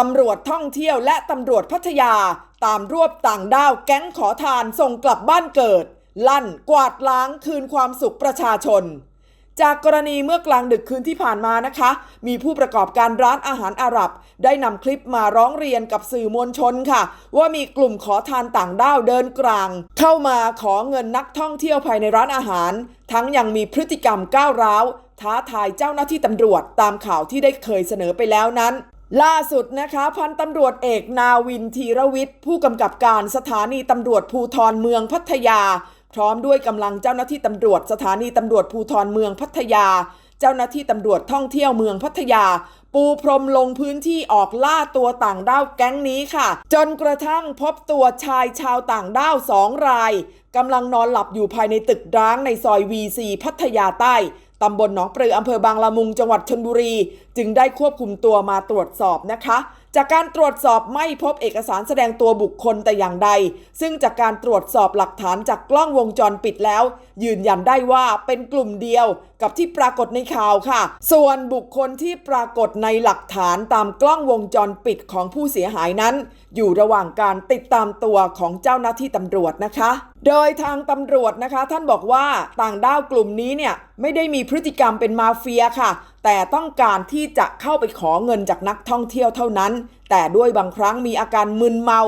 ตำรวจท่องเที่ยวและตำรวจพัทยา ตามรวบต่างด้าวแก๊งขอทานส่งกลับบ้านเกิด ลั่นกวาดล้างคืนความสุขประชาชน จากกรณีเมื่อกลางดึกคืนที่ผ่านมานะคะ มีผู้ประกอบการร้านอาหารอาหรับ ได้นำคลิปมาร้องเรียนกับสื่อมวลชนค่ะ ว่ามีกลุ่มขอทานต่างด้าวเดินกลาง เข้ามาขอเงินนักท่องเที่ยวภายในร้านอาหาร ทั้งยังมีพฤติกรรมก้าวร้าวท้าทายเจ้าหน้าที่ตำรวจตามข่าวที่ได้เคยเสนอไปแล้วนั้น ล่าสุดนะคะพันตำรวจเอกนาวินธีรวิทย์ ผู้กำกับการสถานีตำรวจภูทรเมืองพัทยา พร้อมด้วยกำลังเจ้าหน้าที่ตำรวจสถานีตำรวจภูทรเมืองพัทยา เจ้าหน้าที่ตำรวจท่องเที่ยวเมืองพัทยา ปูพรมลงพื้นที่ออกล่าตัวต่างด้าวแก๊งนี้ค่ะ จนกระทั่งพบตัวชายชาวต่างด้าวสองรายกำลังนอนหลับอยู่ภายในตึกร้างในซอย V4 พัทยาใต้ ตำบลหนองปลืออำเภอบางละมุงจังหวัดชนบุรี จึงได้ควบคุมตัวมาตรวจสอบนะคะ จากการตรวจสอบไม่พบเอกสารแสดงตัวบุคคลแต่อย่างใด ซึ่งจากการตรวจสอบหลักฐานจากกล้องวงจรปิดแล้ว ยืนยันได้ว่าเป็นกลุ่มเดียวกับที่ปรากฏในข่าวค่ะ ส่วนบุคคลที่ปรากฏในหลักฐานตามกล้องวงจรปิดของผู้เสียหายนั้น อยู่ระหว่างการติดตามตัวของเจ้าหน้าที่ตำรวจนะคะ โดยทางตำรวจนะคะท่านบอกว่าต่างด้าวกลุ่มนี้เนี่ยไม่ได้มีพฤติกรรมเป็นมาเฟียค่ะ แต่ต้องการที่จะเข้าไปขอเงินจากนักท่องเที่ยวเท่านั้น แต่ด้วยบางครั้งมีอาการมึนเมา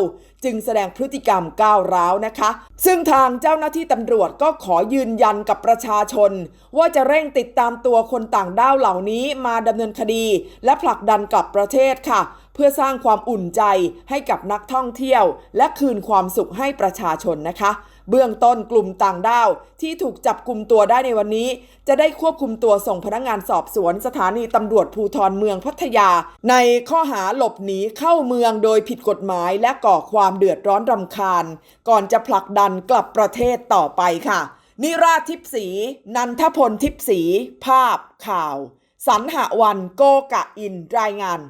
จึงแสดงพฤติกรรมก้าวร้าวนะคะ ซึ่งทางเจ้าหน้าที่ตำรวจก็ขอยืนยันกับประชาชน ว่าจะเร่งติดตามตัวคนต่างด้าวเหล่านี้มาดำเนินคดี และผลักดันกลับประเทศค่ะ เพื่อสร้างความอุ่นใจให้กับนักท่องเที่ยว และคืนความสุขให้ประชาชนนะคะ เบื้องต้นกลุ่มต่างด้าว ที่ถูกจับกลุ่มตัวได้ในวันนี้ จะได้ควบคุมตัวส่งพนักงานสอบสวนสถานีตำรวจภูทรเมืองพัทยา ในข้อหาหลบหนีเข้าเมืองโดยผิดกฎหมายและก่อความเดือดร้อนรำคาญ ก่อนจะผลักดันกลับประเทศต่อไปค่ะ นิราทิพสี นันทพลทิพสี ภาพข่าว สันหวันโกกะอินรายงาน